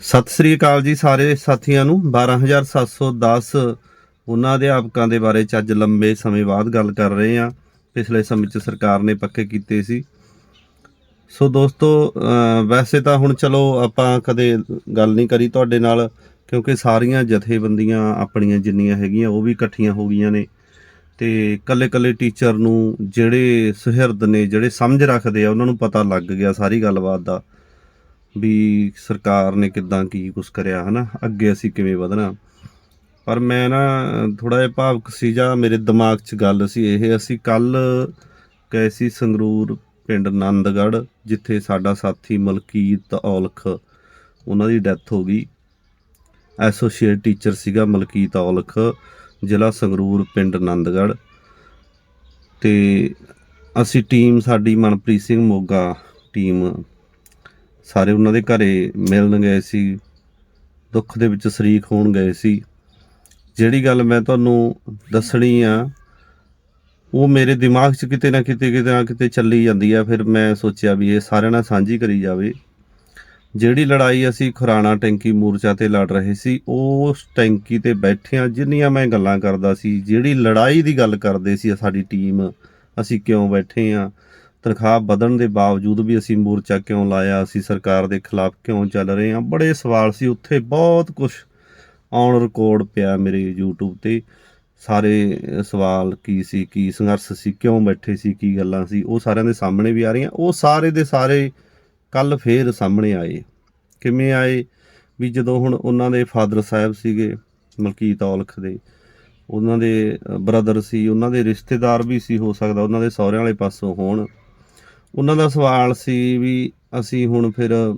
ਸਤਿ ਸ੍ਰੀ ਅਕਾਲ ਜੀ ਸਾਰੇ ਸਾਥੀਆਂ ਨੂੰ। 12710 ਉਹਨਾਂ ਅਧਿਆਪਕਾਂ ਦੇ ਬਾਰੇ ਚ ਅੱਜ ਲੰਬੇ ਸਮੇਂ ਬਾਅਦ ਗੱਲ ਕਰ ਰਹੇ ਹਾਂ। ਪਿਛਲੇ ਸਮੇਂ ਚ ਸਰਕਾਰ ਨੇ ਪੱਕੇ ਕੀਤੇ ਸੀ। ਸੋ ਦੋਸਤੋ ਵੈਸੇ ਤਾਂ ਹੁਣ ਚਲੋ ਆਪਾਂ ਕਦੇ ਗੱਲ ਨਹੀਂ ਕਰੀ ਤੁਹਾਡੇ ਨਾਲ, ਕਿਉਂਕਿ ਸਾਰੀਆਂ ਜਥੇਬੰਦੀਆਂ ਆਪਣੀਆਂ ਜਿੰਨੀਆਂ ਹੈਗੀਆਂ ਉਹ ਵੀ ਇਕੱਠੀਆਂ ਹੋ ਗਈਆਂ ਨੇ। ਤੇ ਕੱਲੇ-ਕੱਲੇ ਟੀਚਰ ਨੂੰ ਜਿਹੜੇ ਸੁਹਿਰਦ ਨੇ, ਜਿਹੜੇ ਸਮਝ ਰੱਖਦੇ ਆ, ਉਹਨਾਂ ਨੂੰ ਪਤਾ ਲੱਗ ਗਿਆ ਸਾਰੀ ਗੱਲਬਾਤ ਦਾ। ਵੀ ਸਰਕਾਰ ਨੇ ਕਿਦਾਂ ਕੀ ਕੁਛ ਕਰਿਆ, ਹਨਾ? ਅੱਗੇ ਅਸੀਂ ਕਿਵੇਂ ਵਧਣਾ? ਪਰ ਮੈਂ ਨਾ ਥੋੜਾ ਜਿਹਾ ਭਾਵਕ ਸੀ ਜਾਂ ਮੇਰੇ ਦਿਮਾਗ 'ਚ ਗੱਲ ਸੀ ਇਹ। ਅਸੀਂ ਕੱਲ ਗਏ ਸੀ ਸੰਗਰੂਰ ਪਿੰਡ ਨੰਦਗੜ੍ਹ, ਜਿੱਥੇ ਸਾਡਾ ਸਾਥੀ ਮਲਕੀਤ ਔਲਖ, ਉਹਨਾਂ ਦੀ ਡੈਥ ਹੋ ਗਈ। ਐਸੋਸੀਏਟ ਟੀਚਰ ਸੀਗਾ ਮਲਕੀਤ ਔਲਖ, ਜ਼ਿਲ੍ਹਾ ਸੰਗਰੂਰ ਪਿੰਡ ਨੰਦਗੜ੍ਹ। ਤੇ ਅਸੀਂ ਟੀਮ, ਸਾਡੀ ਮਨਪ੍ਰੀਤ ਸਿੰਘ ਮੋਗਾ ਟੀਮ ਸਾਰੇ ਉਹਨਾਂ ਦੇ ਘਰੇ ਮਿਲਣ ਗਏ ਸੀ, ਦੁੱਖ ਦੇ ਵਿੱਚ ਸ਼ਰੀਕ ਹੋਣ ਗਏ ਸੀ। ਜਿਹੜੀ ਗੱਲ ਮੈਂ ਤੁਹਾਨੂੰ ਦੱਸਣੀ ਆ, ਉਹ ਮੇਰੇ ਦਿਮਾਗ 'ਚ ਕਿਤੇ ਨਾ ਕਿਤੇ ਕਿਤੇ ਨਾ ਕਿਤੇ ਚੱਲੀ ਜਾਂਦੀ ਆ। ਫਿਰ ਮੈਂ ਸੋਚਿਆ ਵੀ ਇਹ ਸਾਰਿਆਂ ਨਾਲ ਸਾਂਝੀ ਕਰੀ ਜਾਵੇ। ਜਿਹੜੀ ਲੜਾਈ ਅਸੀਂ ਖੁਰਾਣਾ ਟੈਂਕੀ ਮੋਰਚਾ ਤੇ ਲੜ ਰਹੇ ਸੀ, ਉਸ ਟੈਂਕੀ ਤੇ ਬੈਠਿਆਂ ਜਿੰਨੀਆਂ ਮੈਂ ਗੱਲਾਂ ਕਰਦਾ ਸੀ, ਜਿਹੜੀ ਲੜਾਈ ਦੀ ਗੱਲ ਕਰਦੇ ਸੀ ਸਾਡੀ ਟੀਮ, ਅਸੀਂ ਕਿਉਂ ਬੈਠੇ ਆ ਤਨਖਾਹ ਵਧਣ ਦੇ ਬਾਵਜੂਦ ਵੀ ਅਸੀਂ ਮੋਰਚਾ ਕਿਉਂ ਲਾਇਆ, ਅਸੀਂ ਸਰਕਾਰ ਦੇ ਖਿਲਾਫ ਕਿਉਂ ਚੱਲ ਰਹੇ ਹਾਂ? ਬੜੇ ਸਵਾਲ ਸੀ ਉੱਥੇ, ਬਹੁਤ ਕੁਝ ਔਨ ਰਿਕਾਰਡ ਪਿਆ ਮੇਰੇ YouTube ਤੇ। ਸਾਰੇ ਸਵਾਲ ਕੀ ਸੀ, ਕੀ ਸੰਘਰਸ਼ ਸੀ, ਕਿਉਂ ਬੈਠੇ ਸੀ, ਕੀ ਗੱਲਾਂ ਸੀ, ਉਹ ਸਾਰਿਆਂ ਦੇ ਸਾਹਮਣੇ ਵੀ ਆ ਰਹੀਆਂ। ਉਹ ਸਾਰੇ ਦੇ ਸਾਰੇ ਕੱਲ ਫੇਰ ਸਾਹਮਣੇ ਆਏ। ਕਿਵੇਂ ਆਏ? ਵੀ ਜਦੋਂ ਹੁਣ ਉਹਨਾਂ ਦੇ ਫਾਦਰ ਸਾਹਿਬ ਸੀਗੇ, ਮਲਕੀਤ ਔਲਖ ਦੇ, ਉਹਨਾਂ ਦੇ ਬ੍ਰਦਰ ਸੀ, ਉਹਨਾਂ ਦੇ ਰਿਸ਼ਤੇਦਾਰ ਵੀ ਸੀ, ਹੋ ਸਕਦਾ ਉਹਨਾਂ ਦੇ ਸਹੁਰਿਆਂ ਵਾਲੇ ਪਾਸੋਂ ਹੋਣ। ਉਹਨਾਂ ਦਾ ਸਵਾਲ ਸੀ ਵੀ ਅਸੀਂ ਹੁਣ ਫਿਰ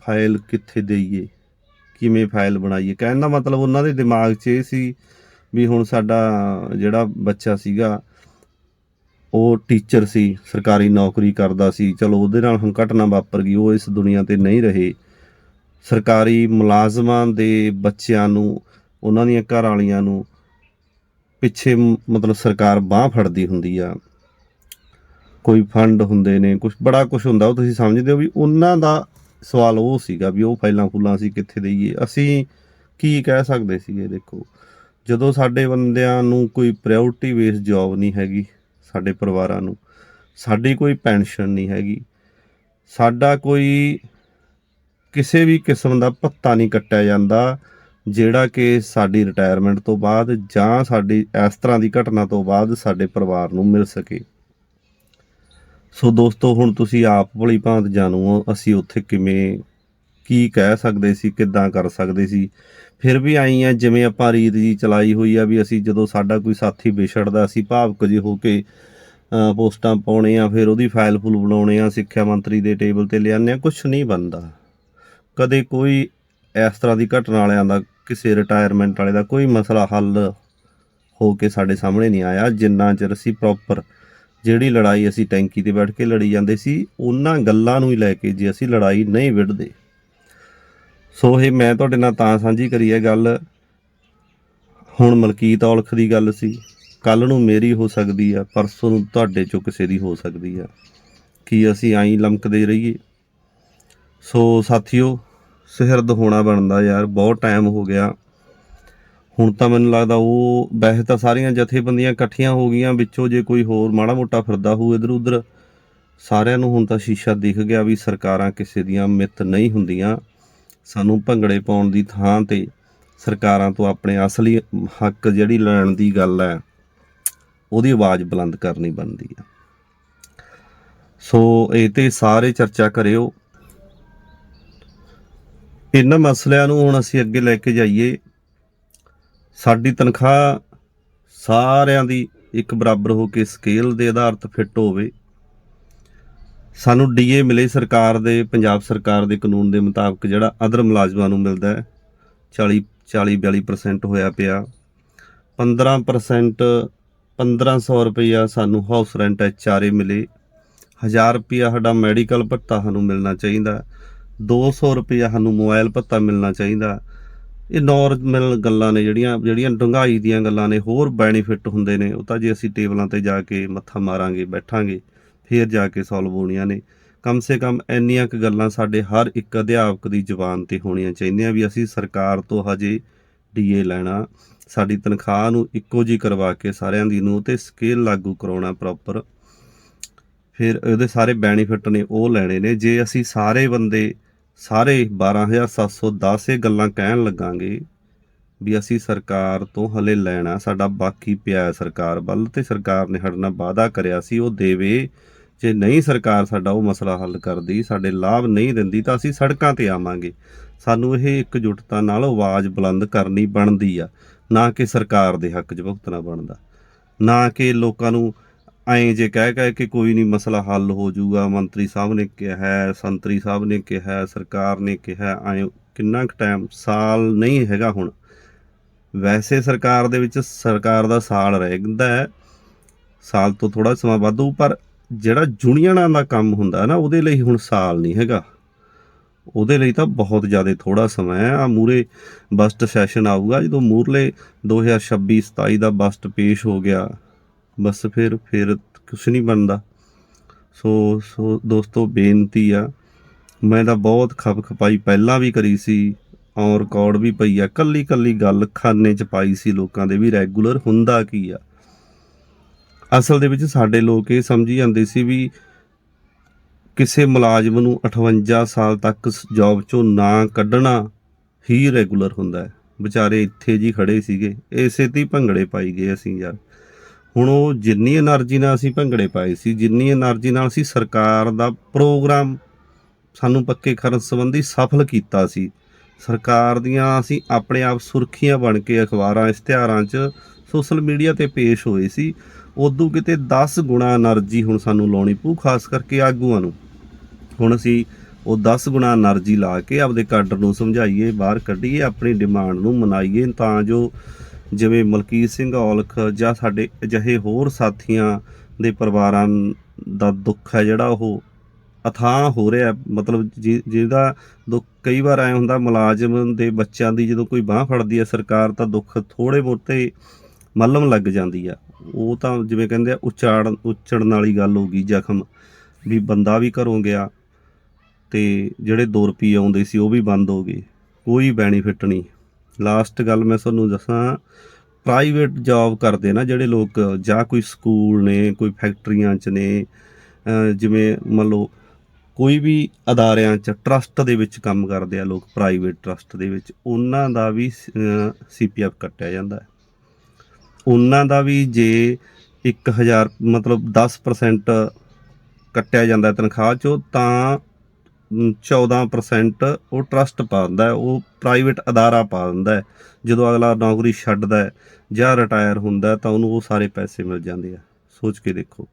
ਫਾਈਲ ਕਿੱਥੇ ਦੇਈਏ? ਕਿਵੇਂ ਫਾਈਲ ਬਣਾਈਏ? ਕਹਿਣ ਦਾ ਮਤਲਬ ਉਹਨਾਂ ਦੇ ਦਿਮਾਗ 'ਚ ਇਹ ਸੀ ਵੀ ਹੁਣ ਸਾਡਾ ਜਿਹੜਾ ਬੱਚਾ ਸੀਗਾ, ਉਹ ਟੀਚਰ ਸੀ, ਸਰਕਾਰੀ ਨੌਕਰੀ ਕਰਦਾ ਸੀ। ਚਲੋ ਉਹਦੇ ਨਾਲ ਹੁਣ ਘਟਨਾ ਵਾਪਰ ਗਈ, ਉਹ ਇਸ ਦੁਨੀਆ ਤੇ ਨਹੀਂ ਰਹੇ। ਸਰਕਾਰੀ ਮੁਲਾਜ਼ਮਾਂ ਦੇ ਬੱਚਿਆਂ ਨੂੰ, ਉਹਨਾਂ ਦੀਆਂ ਘਰ ਵਾਲੀਆਂ ਨੂੰ ਪਿੱਛੇ ਮਤਲਬ ਸਰਕਾਰ ਬਾਹ ਫੜਦੀ ਹੁੰਦੀ ਆ। ਕੋਈ ਫੰਡ ਹੁੰਦੇ ਨੇ ਕੁਝ ਬੜਾ ਕੁਝ ਹੁੰਦਾ, ਉਹ ਤੁਸੀਂ ਸਮਝਦੇ ਹੋ ਵੀ ਉਹਨਾਂ ਦਾ ਸਵਾਲ ਉਹ ਸੀਗਾ ਵੀ ਉਹ ਫਾਈਲਾਂ ਫੁੱਲਾਂ ਅਸੀਂ ਕਿੱਥੇ ਦੇਈਏ। ਅਸੀਂ ਕੀ ਕਹਿ ਸਕਦੇ ਸੀਗੇ, ਦੇਖੋ, ਜਦੋਂ ਸਾਡੇ ਬੰਦਿਆਂ ਨੂੰ ਕੋਈ ਪ੍ਰਾਇੋਰਟੀ ਬੇਸ ਜੌਬ ਨਹੀਂ ਹੈਗੀ, ਸਾਡੇ ਪਰਿਵਾਰਾਂ ਨੂੰ, ਸਾਡੀ ਕੋਈ ਪੈਨਸ਼ਨ ਨਹੀਂ ਹੈਗੀ, ਸਾਡਾ ਕੋਈ ਕਿਸੇ ਵੀ ਕਿਸਮ ਦਾ ਭੱਤਾ ਨਹੀਂ ਕੱਟਿਆ ਜਾਂਦਾ, ਜਿਹੜਾ ਕਿ ਸਾਡੀ ਰਿਟਾਇਰਮੈਂਟ ਤੋਂ ਬਾਅਦ ਜਾਂ ਸਾਡੀ ਇਸ ਤਰ੍ਹਾਂ ਦੀ ਘਟਨਾ ਤੋਂ ਬਾਅਦ ਸਾਡੇ ਪਰਿਵਾਰ ਨੂੰ ਮਿਲ ਸਕੇ। ਸੋ ਦੋਸਤੋ, ਹੁਣ ਤੁਸੀਂ ਆਪ ਭਲੀ ਭਾਂਤ ਜਾਣੋ ਹੋ, ਅਸੀਂ ਉੱਥੇ ਕਿਵੇਂ, ਕੀ ਕਹਿ ਸਕਦੇ ਸੀ, ਕਿੱਦਾਂ ਕਰ ਸਕਦੇ ਸੀ। ਫਿਰ ਵੀ ਆਈ ਆ, ਜਿਵੇਂ ਆਪਾਂ ਰੀਤ ਜੀ ਚਲਾਈ ਹੋਈ ਆ ਵੀ ਅਸੀਂ ਜਦੋਂ ਸਾਡਾ ਕੋਈ ਸਾਥੀ ਵਿਛੜਦਾ, ਅਸੀਂ ਭਾਵਕ ਜੇ ਹੋ ਕੇ ਪੋਸਟਾਂ ਪਾਉਣੇ ਆ, ਫਿਰ ਉਹਦੀ ਫਾਈਲ ਫੁੱਲ ਬਣਾਉਣੇ ਆ, ਸਿੱਖਿਆ ਮੰਤਰੀ ਦੇ ਟੇਬਲ ਤੇ ਲਿਆਉਂਦੇ ਆ ਕੁਝ ਨਹੀਂ ਬਣਦਾ। ਕਦੇ ਕੋਈ ਇਸ ਤਰ੍ਹਾਂ ਦੀ ਘਟਨਾ ਵਾਲਿਆਂ ਦਾ, ਕਿਸੇ ਰਿਟਾਇਰਮੈਂਟ ਵਾਲੇ ਦਾ ਕੋਈ ਮਸਲਾ ਹੱਲ ਹੋ ਕੇ ਸਾਡੇ ਸਾਹਮਣੇ ਨਹੀਂ ਆਇਆ, ਜਿੰਨਾ ਚਿਰ ਅਸੀਂ ਪ੍ਰੋਪਰ ਜਿਹੜੀ ਲੜਾਈ ਅਸੀਂ ਟੈਂਕੀ ਤੇ ਬੈਠ ਕੇ ਲੜੀ ਜਾਂਦੇ ਸੀ, ਉਹਨਾਂ ਗੱਲਾਂ ਨੂੰ ਹੀ ਲੈ ਕੇ ਜੇ ਅਸੀਂ ਲੜਾਈ ਨਹੀਂ ਵਿੜਦੇ ਸੋ ਇਹ ਮੈਂ ਤੁਹਾਡੇ ਨਾਲ ਤਾਂ ਸਾਂਝੀ ਕਰੀ ਹੈ ਗੱਲ। ਹੁਣ ਮਲਕੀਤ ਔਲਖ ਦੀ ਗੱਲ ਸੀ ਕੱਲ ਨੂੰ ਮੇਰੀ ਹੋ ਸਕਦੀ ਆ, ਪਰਸੋਂ ਨੂੰ ਤੁਹਾਡੇ ਚੋਂ ਕਿਸੇ ਦੀ ਹੋ ਸਕਦੀ ਆ। ਕੀ ਅਸੀਂ ਆਈ ਲਮਕਦੇ ਰਹੀਏ? ਸੋ ਸਾਥੀਓ, ਸਹਿਰਦ ਹੋਣਾ ਬਣਦਾ ਯਾਰ, ਬਹੁਤ ਟਾਈਮ ਹੋ ਗਿਆ। ਹੁਣ ਤਾਂ ਮੈਨੂੰ ਲੱਗਦਾ ਉਹ ਵੈਸੇ ਤਾਂ ਸਾਰੀਆਂ ਜਥੇਬੰਦੀਆਂ ਇਕੱਠੀਆਂ ਹੋ ਗਈਆਂ, ਵਿੱਚੋਂ ਜੇ ਕੋਈ ਹੋਰ ਮਾੜਾ ਮੋਟਾ ਫਿਰਦਾ ਹੋਊ ਇਧਰ ਉਧਰ, ਸਾਰਿਆਂ ਨੂੰ ਹੁਣ ਤਾਂ ਸ਼ੀਸ਼ਾ ਦਿਖ ਗਿਆ ਵੀ ਸਰਕਾਰਾਂ ਕਿਸੇ ਦੀਆਂ ਮਿੱਤ ਨਹੀਂ ਹੁੰਦੀਆਂ। ਸਾਨੂੰ ਭੰਗੜੇ ਪਾਉਣ ਦੀ ਥਾਂ ਤੇ ਸਰਕਾਰਾਂ ਤੋਂ ਆਪਣੇ ਅਸਲੀ ਹੱਕ ਜਿਹੜੀ ਲੈਣ ਦੀ ਗੱਲ ਹੈ, ਉਹਦੀ ਆਵਾਜ਼ ਬੁਲੰਦ ਕਰਨੀ ਬਣਦੀ ਹੈ ਸੋ ਇਹ ਤੇ ਸਾਰੇ ਚਰਚਾ ਕਰਿਓ। ਇਹਨਾਂ ਮਸਲਿਆਂ ਨੂੰ ਹੁਣ ਅਸੀਂ ਅੱਗੇ ਲੈ ਕੇ ਜਾਈਏ। ਸਾਡੀ ਤਨਖਾਹ ਸਾਰਿਆਂ ਦੀ ਇੱਕ ਬਰਾਬਰ ਹੋ ਕੇ ਸਕੇਲ ਦੇ ਆਧਾਰ ਤੇ ਫਿੱਟ ਹੋਵੇ। ਸਾਨੂੰ ਡੀਏ ਮਿਲੇ ਸਰਕਾਰ ਦੇ, ਪੰਜਾਬ ਸਰਕਾਰ ਦੇ ਕਾਨੂੰਨ ਦੇ ਮੁਤਾਬਕ ਜਿਹੜਾ ਅਦਰ ਮੁਲਾਜ਼ਮਾਂ ਨੂੰ ਮਿਲਦਾ ਹੈ 40 40 42% ਹੋਇਆ ਪਿਆ। 15% 1500 ਰੁਪਈਆ ਸਾਨੂੰ ਹਾਊਸ ਰੈਂਟ ਐਚਆਰਏ ਮਿਲੇ। 1000 ਰੁਪਈਆ ਸਾਡਾ ਮੈਡੀਕਲ ਭੱਤਾ ਸਾਨੂੰ ਮਿਲਣਾ ਚਾਹੀਦਾ। 200 ਰੁਪਈਆ ਸਾਨੂੰ ਮੋਬਾਈਲ ਭੱਤਾ ਮਿਲਣਾ ਚਾਹੀਦਾ। ਇਹ ਨਾਰਮਲ ਗੱਲਾਂ ਨੇ ਜਿਹੜੀਆਂ ਜਿਹੜੀਆਂ ਡੂੰਘਾਈ ਦੀਆਂ ਗੱਲਾਂ ਨੇ, ਹੋਰ ਬੈਨੀਫਿਟ ਹੁੰਦੇ ਨੇ। ਉਹ ਤਾਂ ਜੇ ਅਸੀਂ ਟੇਬਲਾਂ ਤੇ ਜਾ ਕੇ ਮੱਥਾ ਮਾਰਾਂਗੇ, ਬੈਠਾਂਗੇ, ਫੇਰ ਜਾ ਕੇ ਸੋਲਵ ਹੋਣੀਆਂ ਨੇ। ਕਮ ਸੇ ਕਮ ਇੰਨੀਆਂ ਕੁ ਗੱਲਾਂ ਸਾਡੇ ਹਰ ਇੱਕ ਅਧਿਆਪਕ ਦੀ ਜ਼ੁਬਾਨ ਤੇ ਹੋਣੀਆਂ ਚਾਹੀਦੀਆਂ ਵੀ ਅਸੀਂ ਸਰਕਾਰ ਤੋਂ ਹਜੇ ਡੀਏ ਲੈਣਾ, ਸਾਡੀ ਤਨਖਾਹ ਨੂੰ ਇੱਕੋ ਜੀ ਕਰਵਾ ਕੇ ਸਾਰਿਆਂ ਦੀ ਨੂੰ ਤੇ ਸਕੇਲ ਲਾਗੂ ਕਰਾਉਣਾ ਪ੍ਰੋਪਰ ਫਿਰ ਉਹਦੇ ਸਾਰੇ ਬੈਨੀਫਿਟ ਨੇ ਉਹ ਲੈਣੇ ਨੇ। ਜੇ ਅਸੀਂ ਸਾਰੇ ਬੰਦੇ ਸਾਰੇ 12710 ਇਹ ਗੱਲਾਂ ਕਹਿਣ ਲੱਗਾਂਗੇ ਵੀ ਅਸੀਂ ਸਰਕਾਰ ਤੋਂ ਹਲੇ ਲੈਣਾ, ਸਾਡਾ ਬਾਕੀ ਪਿਆ ਸਰਕਾਰ ਵੱਲ ਤੇ ਸਰਕਾਰ ਨੇ ਹੜਨਾ ਵਾਅਦਾ ਕਰਿਆ ਸੀ, ਉਹ ਦੇਵੇ। ਜੇ ਨਹੀਂ ਸਰਕਾਰ ਸਾਡਾ ਉਹ ਮਸਲਾ ਹੱਲ ਕਰਦੀ, ਸਾਡੇ ਲਾਭ ਨਹੀਂ ਦਿੰਦੀ ਤਾਂ ਅਸੀਂ ਸੜਕਾਂ ਤੇ ਆਵਾਂਗੇ। ਸਾਨੂੰ ਇਹ ਇਕਜੁੱਟਤਾ ਨਾਲ ਆਵਾਜ਼ ਬੁਲੰਦ ਕਰਨੀ ਬਣਦੀ ਆ, ਨਾ ਕਿ ਸਰਕਾਰ ਦੇ ਹੱਕ 'ਚ ਭੁਗਤਣਾ ਬਣਦਾ। ਨਾ ਕਿ ਲੋਕਾਂ ਨੂੰ ਐਂ ਜੇ ਕਹਿ ਕਹਿ ਕੇ ਕੋਈ ਨਹੀਂ ਮਸਲਾ ਹੱਲ ਹੋ ਜਾਊਗਾ। ਮੰਤਰੀ ਸਾਹਿਬ ਨੇ ਕਿਹਾ ਹੈ, ਸੰਤਰੀ ਸਾਹਿਬ ਨੇ ਕਿਹਾ ਸਰਕਾਰ ਨੇ ਕਿਹਾ ਐਂ ਕਿੰਨਾ ਕੁ ਟਾਈਮ ਸਾਲ ਨਹੀਂ ਹੈਗਾ ਹੁਣ। ਵੈਸੇ ਸਰਕਾਰ ਦੇ ਵਿੱਚ ਸਰਕਾਰ ਦਾ ਸਾਲ ਰਹਿੰਦਾ ਹੈ। ਸਾਲ ਤੋਂ ਥੋੜਾ ਸਮਾਂ ਵੱਧ ਪਰ ਜਿਹੜਾ ਯੂਨੀਅਨਾਂ ਦਾ ਕੰਮ ਹੁੰਦਾ ਨਾ, ਉਹਦੇ ਲਈ ਹੁਣ ਸਾਲ ਨਹੀਂ ਹੈਗਾ। ਉਹਦੇ ਲਈ ਤਾਂ ਬਹੁਤ ਜ਼ਿਆਦਾ ਥੋੜਾ ਸਮਾਂ ਹੈ। ਆ ਮੂਰੇ ਬਸਟ ਸੈਸ਼ਨ ਆਊਗਾ। ਜਦੋਂ ਮੂਰਲੇ 2026 27 ਦਾ ਬਸਟ ਪੇਸ਼ ਹੋ ਗਿਆ ਬਸ ਫਿਰ ਫਿਰ ਕੁਛ ਨਹੀਂ ਬਣਦਾ। ਸੋ ਸੋ ਦੋਸਤੋ, ਬੇਨਤੀ ਆ, ਮੈਂ ਤਾਂ ਬਹੁਤ ਖਪ ਖਪਾਈ ਪਹਿਲਾਂ ਵੀ ਕਰੀ ਸੀ ਔਰ ਰਿਕਾਰਡ ਵੀ ਪਈ ਆ ਕੱਲੀ ਕੱਲੀ ਗੱਲ ਖਾਨੇ ਚ ਪਾਈ ਸੀ ਲੋਕਾਂ ਦੇ ਵੀ ਰੈਗੂਲਰ ਹੁੰਦਾ ਕੀ ਆ। ਅਸਲ ਦੇ ਵਿੱਚ ਸਾਡੇ ਲੋਕ ਇਹ ਸਮਝੀ ਜਾਂਦੇ ਸੀ ਵੀ ਕਿਸੇ ਮੁਲਾਜ਼ਮ ਨੂੰ 58 ਸਾਲ ਤੱਕ ਜੌਬ ਚੋਂ ਨਾ ਕੱਢਣਾ ਹੀ ਰੈਗੂਲਰ ਹੁੰਦਾ ਹੈ। ਵਿਚਾਰੇ ਇੱਥੇ ਜੀ ਖੜੇ ਸੀਗੇ ਇਸੇ ਤੇ ਹੀ ਭੰਗੜੇ ਪਾਈ ਗਏ ਅਸੀਂ ਯਾਰ। ਹੁਣ ਉਹ ਜਿੰਨੀ એનર્ਜੀ ਨਾਲ ਅਸੀਂ ਭੰਗੜੇ ਪਾਏ ਸੀ, ਜਿੰਨੀ એનર્ਜੀ ਨਾਲ ਅਸੀਂ ਸਰਕਾਰ ਦਾ ਪ੍ਰੋਗਰਾਮ ਸਾਨੂੰ ਪੱਕੇ ਕਰਨ ਸੰਬੰਧੀ ਸਫਲ ਕੀਤਾ ਸੀ। ਸਰਕਾਰ ਦੀਆਂ ਅਸੀਂ ਆਪਣੇ ਆਪ ਸੁਰਖੀਆਂ ਬਣ ਕੇ ਅਖਬਾਰਾਂ, ਇਸ਼ਤਿਹਾਰਾਂ 'ਚ ਸੋਸ਼ਲ ਮੀਡੀਆ ਤੇ ਪੇਸ਼ ਹੋਏ ਸੀ। ਉਦੋਂ ਕਿਤੇ 10 ਗੁਣਾ એનર્ਜੀ ਹੁਣ ਸਾਨੂੰ ਲਾਉਣੀ ਪਊ, ਖਾਸ ਕਰਕੇ ਆਗੂਆਂ ਨੂੰ। ਹੁਣ ਅਸੀਂ ਉਹ 10 ਗੁਣਾ એનર્ਜੀ ਲਾ ਕੇ ਆਪਦੇ ਕਾਡਰ ਨੂੰ ਸਮਝਾਈਏ, ਬਾਹਰ ਕੱਢੀਏ, ਆਪਣੀ ਡਿਮਾਂਡ ਨੂੰ ਮਨਾਈਏ, ਤਾਂ ਜੋ ਜਿਵੇਂ ਮਲਕੀਤ ਸਿੰਘ ਔਲਖ ਜਾਂ ਸਾਡੇ ਅਜਿਹੇ ਹੋਰ ਸਾਥੀਆਂ ਦੇ ਪਰਿਵਾਰਾਂ ਦਾ ਦੁੱਖ ਹੈ ਜਿਹੜਾ ਉਹ ਅਥਾਹ ਹੋ ਰਿਹਾ ਮਤਲਬ ਜਿ- ਜਿਹਦਾ ਦੁੱਖ ਕਈ ਵਾਰ ਐ ਹੁੰਦਾ ਮੁਲਾਜ਼ਮ ਦੇ ਬੱਚਿਆਂ ਦੀ ਜਦੋਂ ਕੋਈ ਬਾਹ ਫੜਦੀ ਹੈ ਸਰਕਾਰ ਤਾਂ ਦੁੱਖ ਥੋੜੇ ਬਹੁਤੇ ਮੱਲਮ ਲੱਗ ਜਾਂਦੀ ਆ। ਉਹ ਤਾਂ ਜਿਵੇਂ ਕਹਿੰਦੇ ਆ ਉਚਾੜ, ਉਚੜਨ ਵਾਲੀ ਗੱਲ ਹੋ ਗਈ ਜ਼ਖਮ ਵੀ ਬੰਦਾ ਵੀ ਘਰੋਂ ਗਿਆ ਤੇ ਜਿਹੜੇ 2 ਰੁਪਏ ਆਉਂਦੇ ਸੀ ਉਹ ਵੀ ਬੰਦ ਹੋ ਗਏ। ਕੋਈ ਬੈਨੀਫਿਟ ਨਹੀਂ। ਲਾਸਟ ਗੱਲ ਮੈਂ ਤੁਹਾਨੂੰ ਦੱਸਾਂ ਪ੍ਰਾਈਵੇਟ ਜੌਬ ਕਰਦੇ ਨਾ ਜਿਹੜੇ ਲੋਕ, ਜਾਂ ਕੋਈ ਸਕੂਲ ਨੇ, ਕੋਈ ਫੈਕਟਰੀਆਂ 'ਚ ਨੇ ਜਿਵੇਂ ਮੰਨ ਲਓ ਕੋਈ ਵੀ ਅਦਾਰਿਆਂ 'ਚ ਟਰਸਟ ਦੇ ਵਿੱਚ ਕੰਮ ਕਰਦੇ ਆ ਲੋਕ ਪ੍ਰਾਈਵੇਟ ਟਰਸਟ ਦੇ ਵਿੱਚ, ਉਹਨਾਂ ਦਾ ਵੀ ਸੀਪੀਐਫ ਕੱਟਿਆ ਜਾਂਦਾ ਹੈ। ਉਹਨਾਂ ਦਾ ਵੀ ਜੇ 1000 ਮਤਲਬ 10% ਕੱਟਿਆ ਜਾਂਦਾ ਤਨਖਾਹ ਚੋਂ, ਤਾਂ 14% ਉਹ ਟਰਸਟ ਪਾ ਦਿੰਦਾ ਉਹ ਪ੍ਰਾਈਵੇਟ ਅਦਾਰਾ ਪਾ ਦਿੰਦਾ ਜਦੋਂ ਅਗਲਾ ਨੌਕਰੀ ਛੱਡਦਾ ਜਾਂ ਰਿਟਾਇਰ ਹੁੰਦਾ ਤਾਂ ਉਹਨੂੰ ਉਹ ਸਾਰੇ ਪੈਸੇ ਮਿਲ ਜਾਂਦੇ ਆ। ਸੋਚ ਕੇ ਦੇਖੋ।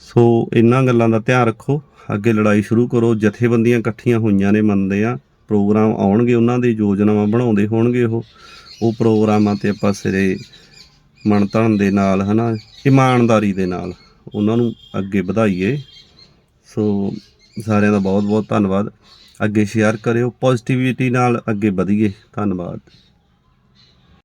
ਸੋ ਇਹਨਾਂ ਗੱਲਾਂ ਦਾ ਧਿਆਨ ਰੱਖੋ। ਅੱਗੇ ਲੜਾਈ ਸ਼ੁਰੂ ਕਰੋ। ਜਥੇਬੰਦੀਆਂ ਇਕੱਠੀਆਂ ਹੋਈਆਂ ਨੇ, ਮੰਨਦੇ ਆ। ਪ੍ਰੋਗਰਾਮ ਆਉਣਗੇ, ਉਹਨਾਂ ਦੀ ਯੋਜਨਾਵਾਂ ਬਣਾਉਂਦੇ ਹੋਣਗੇ ਉਹ। ਉਹ ਪ੍ਰੋਗਰਾਮਾਂ ਤੇ ਆਪਾਂ ਸਿਰੇ ਮਨਤਨ ਦੇ ਨਾਲ, ਹਨਾ, ਇਮਾਨਦਾਰੀ ਦੇ ਨਾਲ, ਉਹਨਾਂ ਨੂੰ ਅੱਗੇ ਵਧਾਈਏ। ਸੋ ਸਾਰਿਆਂ ਦਾ ਬਹੁਤ ਬਹੁਤ ਧੰਨਵਾਦ। ਅੱਗੇ ਸ਼ੇਅਰ ਕਰਿਓ ਪੋਜ਼ਿਟਿਵਿਟੀ ਨਾਲ ਅੱਗੇ ਵਧੀਏ। ਧੰਨਵਾਦ।